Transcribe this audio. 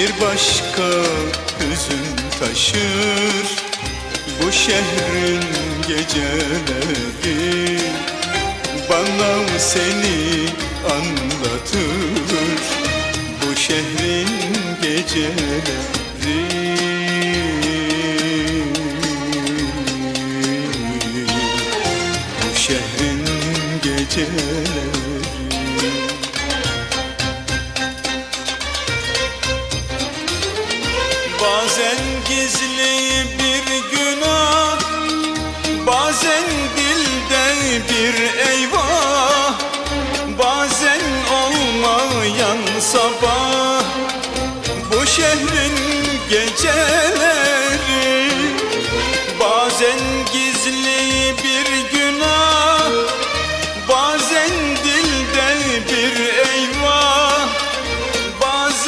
Bir başka hüzün taşır. Bu şehrin geceleri Bana seni anlatır. Bu şehrin geceleri. Bu şehrin geceleri Bazen gizli bir günah Bazen dilde bir eyvah Bazen olmayan sabah. Bu şehrin gece